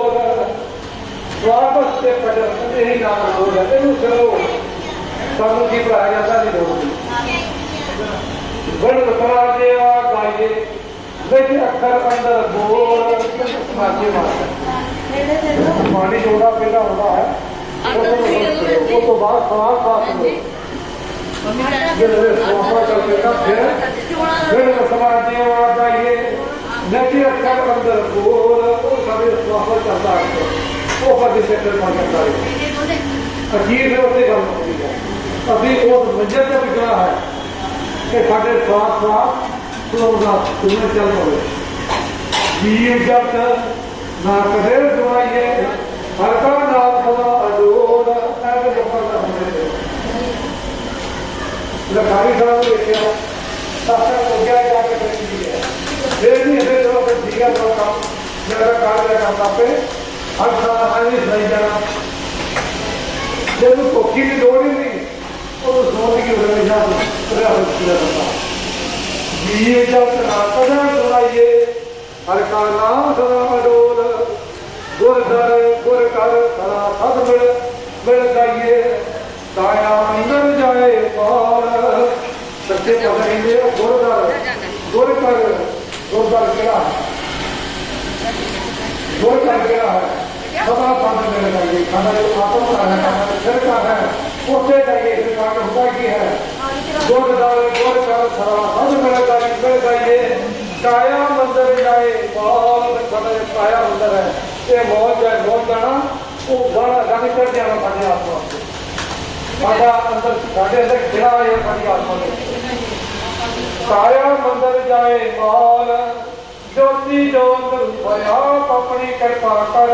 ਅਡੋਲ ਸਵਾਗਤ ਤੇ ਪ੍ਰਦਰਸ਼ਨ ਦੇ ਹੀ ਨਾਮ ਹੈ ਇਹਨੂੰ ਚਲੋ ਸਾਨੂੰ ਕੀ ਪੜਾਇਆ ਜਾਂਦਾ ਨਹੀਂ ਲੋੜ ਬੜ ਬਤਰਾ ਦੇਵਾ ਗਾਏ ਵਿੱਚ ਅੱਖਰ ਅੰਦਰ ਬੋਲ ਸਮਾਜੇ ਮਾਰ ਪਾਣੀ ਜੋੜਾ ਪਹਿਲਾਂ ਹੁੰਦਾ ਹੈ। ਉਹ ਤੋਂ- ਤੋਂ ਬਾਅਦ ਸਵਾਲ ਸਾਫ਼ ਹੁੰਦਾ ਜਿਹੜੇ ਸਵਾਲ ਕਰਦੇ ਨਾ ਫਿਰ ਫਿਰ ਸਮਾਜ ਦੇਵਾ ਗਾਏ ਨਦੀ ਅੱਖਰ ਅੰਦਰ ਬੋਲ ਉਹ ਸਾਰੇ ਸਵਾਲ ਚੱਲਦਾ ਹੈ ਉਹ ਫਰਜ਼ ਚੱਕਰ ਪਾ ਜਾਂਦਾ ਹੈ ਅਖੀਰ ਦੇ ਉੱਤੇ ਗੱਲ ਹੁੰਦੀ ਹੈ ਅਸੀਂ ਉਸ ਮੰਜ਼ਿਲ ਤੇ ਵਿਚਾਰਾ ਹੈ ਕਿ ਸਾਡੇ ਸਵਾਸ ਸਵਾਸ ਸੁਣਦਾ ਤੁਮੇ ਚੱਲ ਪਵੇ ਜੀਵ ਜਗਤ ਨਾ ਕਦੇ ਦਵਾਈਏ ਹਰ ਕਾ ਨਾਮ ਸਦਾ ਅਡੋਲ ਐਵੇਂ ਲੋਕਾਂ ਦਾ ਹੁੰਦੇ ਨੇ ਲਖਾਰੀ ਸਾਹਿਬ ਨੇ ਲਿਖਿਆ ਸਾਸਾ ਹੋ ਗਿਆ ਜਾ ਕੇ ਬੈਠੀ ਹੈ ਫਿਰ ਵੀ ਇਹਦੇ ਤੋਂ ਫਿਰ ਠੀਕ ਹੈ ਲੋਕਾਂ ਮੇਰਾ ਕਾਲ ਦਾ ਕੰਮ ਆਪੇ ਹਰ ਸਾਲ ਆਈ ਸਹੀ ਜਾਣਾ ਜਦੋਂ ਕੋਕੀ ਦੀ ਲੋੜ ਹੀ ਨਹੀਂ ਉਹ ਸੋਚ ਕੇ ਉਹਨੇ ਜਾ ਰਿਹਾ ਹੋ ਗਿਆ ਜੀਏ ਜਦ ਨਾ ਕਦਾ ਸੁਣਾਈਏ ਹਰ ਕਾ ਨਾਮ ਸਦਾ ਅਡੋਲ ਗੁਰ ਦਰ ਗੁਰ ਕਰ ਸਦਾ ਸਦ ਮਿਲ ਮਿਲ ਗਾਈਏ ਕਾਇਆ ਅੰਦਰ ਜਾਏ ਪਾਰ ਸੱਚੇ ਪਤਾ ਕਹਿੰਦੇ ਆ, ਗੁਰ ਦਰ ਗੁਰ ਕਰ ਗੁਰ ਦਰ ਕਿਹੜਾ ਹੈ? ਗੁਰ ਕਰ ਕਿਹੜਾ ਹੈ ਸਦਾ ਸਦ ਮਿਲ ਗਾਈਏ ਖਾਣਾ ਜੋ ਆਤਮ ਦਾ ਹੈ ਖਾਣਾ ਜੋ ਸਿਰ ਦਾ ਹੈ ਉਸੇ ਜਾਈਏ ਇਸ ਦਾ ਹੁੰਦਾ ਕੀ ਹੈ ਗੁਰ ਦਰ ਗੁਰ ਕਰ ਸਦਾ ਸਦ ਮਿਲ ਗਾਈਏ ਮਿਲ ਗਾਈਏ ਕਾਇਆ ਮੰਦਰ ਜਾਏ ਪਾਰ ਸਾਡਾ ਜੋ ਕਾਇਆ ਮੰਦਰ ਹੈ ਇਹ ਮੌਜ ਹੈ ਮੌਜ ਜਾਣਾ ਉਹ ਗਾਣਾ ਗਾਣੇ ਕਰ ਜਾਣਾ ਜੋਤੀ ਜੋਤ ਹੋਇਆ ਆਪਣੀ ਕਿਰਪਾ ਕਰ।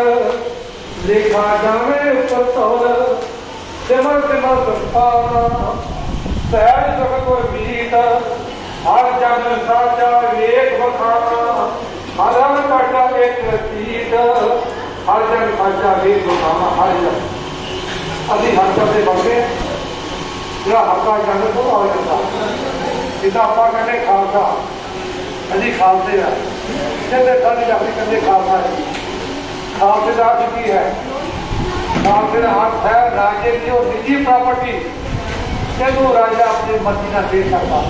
ਲੇਖਾ ਜਾਵੇ ਉੱਪਰ ਤੋਲ। ਸਿਮਰ ਸਿਮਰ ਸੁਪਾਨਾ। ਸਹਿਜ ਸੁਖ ਕੋ ਮੀਤ। ਹਰ ਜਨ ਸਾਜਾ ਵੇਖ ਵਖਾਣਾ ਹਰ ਹਰ ਕਾਟਾ ਇੱਕ ਰਤੀਤ ਹਰ ਜਨ ਸਾਜਾ ਵੇਖ ਵਖਾਣਾ ਹਰ ਜਨ। ਅਸੀਂ ਹਰ ਜਨ ਦੇ ਬੰਦੇ ਜਿਹੜਾ ਹੱਕਾ ਜੰਗ ਤੋਂ ਆ ਜਿੱਦਾਂ। ਆਪਾਂ ਕਹਿੰਦੇ ਖਾਲਸਾ। ਅਸੀਂ ਖਾਲਸੇ ਆ ਜਿਹਦੇ ਸਾਡੇ ਆਪਣੀ ਕਹਿੰਦੇ ਖਾਲਸਾ ਹੈ ਖਾਲਸੇ ਦਾ ਅਰਥ ਕੀ ਹੈ? ਖਾਲਸੇ ਦਾ ਅਰਥ ਹੈ ਰਾਜੇ ਦੀ ਉਹ ਨਿੱਜੀ ਪ੍ਰਾਪਰਟੀ ਜਿਹਨੂੰ ਰਾਜਾ ਆਪਣੀ ਮਰਜ਼ੀ ਨਾਲ ਦੇ ਸਕਦਾ।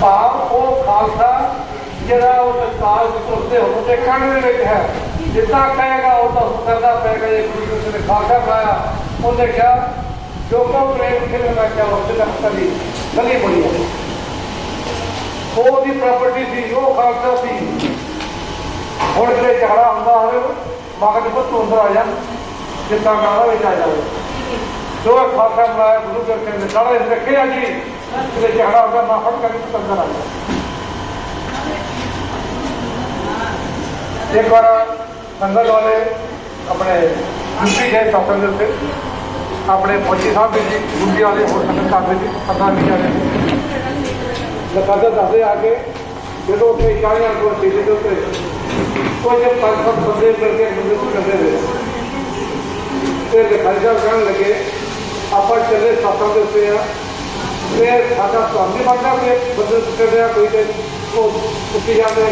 ਭਾਵ ਉਹ ਖਾਲਸਾ ਜਿਹੜਾ ਉਹ ਤਤਕਾਲ ਵਿੱਚ ਉਸਦੇ ਦੇ ਕੰਨ ਦੇ ਵਿੱਚ ਹੈ। ਜਿੱਦਾਂ ਕਹੇਗਾ ਉਹ ਤਾਂ ਕਰਦਾ ਪਏਗਾ ਜੇ ਗੁਰੂ ਜੀ ਨੇ ਖਾਲਸਾ ਬਣਾਇਆ। ਉਹਨੇ ਕਿਹਾ ਜੋ ਕੋ ਪ੍ਰੇਮ ਖਿਲ ਮੈਂ ਕਿਹਾ? ਉਸ ਦਾ ਕਲੀ ਕਲੀ ਬੜੀ ਹੈ ਉਹ ਦੀ ਪ੍ਰਾਪਰਟੀ ਸੀ ਉਹ ਖਾਲਸਾ ਸੀ। ਹੁਣ ਜੇ ਝਗੜਾ ਹੁੰਦਾ ਹੋਵੇ ਮਗਜ ਪੁੱਤ ਅੰਦਰ ਆ ਜਾਣ, ਜਿੱਦਾਂ ਗਾਣਾ ਵਿੱਚ ਆ ਜਾਵੇ। ਜੋ ਖਾਲਸਾ ਬਣਾਇਆ, ਗੁਰੂ ਗ੍ਰੰਥ ਸਾਹਿਬ ਨੇ ਸਾਰਾ ਇਸ ਰੱਖਿਆ ਜੀ ਜੇ ਝਗੜਾ ਹੁੰਦਾ ਨਾ ਫੜ ਕੇ ਅੰਦਰ ਆ ਜਾਵੇ ਇੱਕ ਵਾਰ ਸੰਗਤ ਵਾਲੇ ਆਪਣੇ ਦੂਸਰੀ ਗਏ ਸਫਰ ਦੇ ਉੱਤੇ, ਆਪਣੇ ਫੌਜੀ ਸਾਹਿਬ ਵੀ ਜੀ ਦੂਜੀ ਵਾਲੇ ਹੋਰ ਸੰਗਤ ਕਰਦੇ ਸੀ ਸਰਦਾਰ ਵੀ ਜਾਣੇ ਲਖਾਦਾ ਦੱਸਦੇ ਆ ਕੇ ਜਦੋਂ ਉੱਥੇ ਇਕਾਈਆਂ ਕੋਲ ਸਟੇਜ ਦੇ ਉੱਤੇ ਕੋਈ ਜੇ ਪੰਜ ਸੱਤ ਬੰਦੇ ਮਿਲ ਕੇ ਬੰਦੇ ਨੂੰ ਕਰਦੇ ਰਹੇ ਤੇ ਲਖਾਦਾ ਕਹਿਣ ਲੱਗੇ ਆਪਾਂ ਚੱਲੇ ਸਫਰ ਦੇ ਉੱਤੇ ਆ ਤੇ ਸਾਡਾ ਤੁਹਾਨੂੰ ਬਣਦਾ ਕਿ ਬੰਦੇ ਨੂੰ ਕਰਦੇ ਆ ਕੋਈ ਤੇ ਉਹ ਉੱਤੇ ਜਾਂਦੇ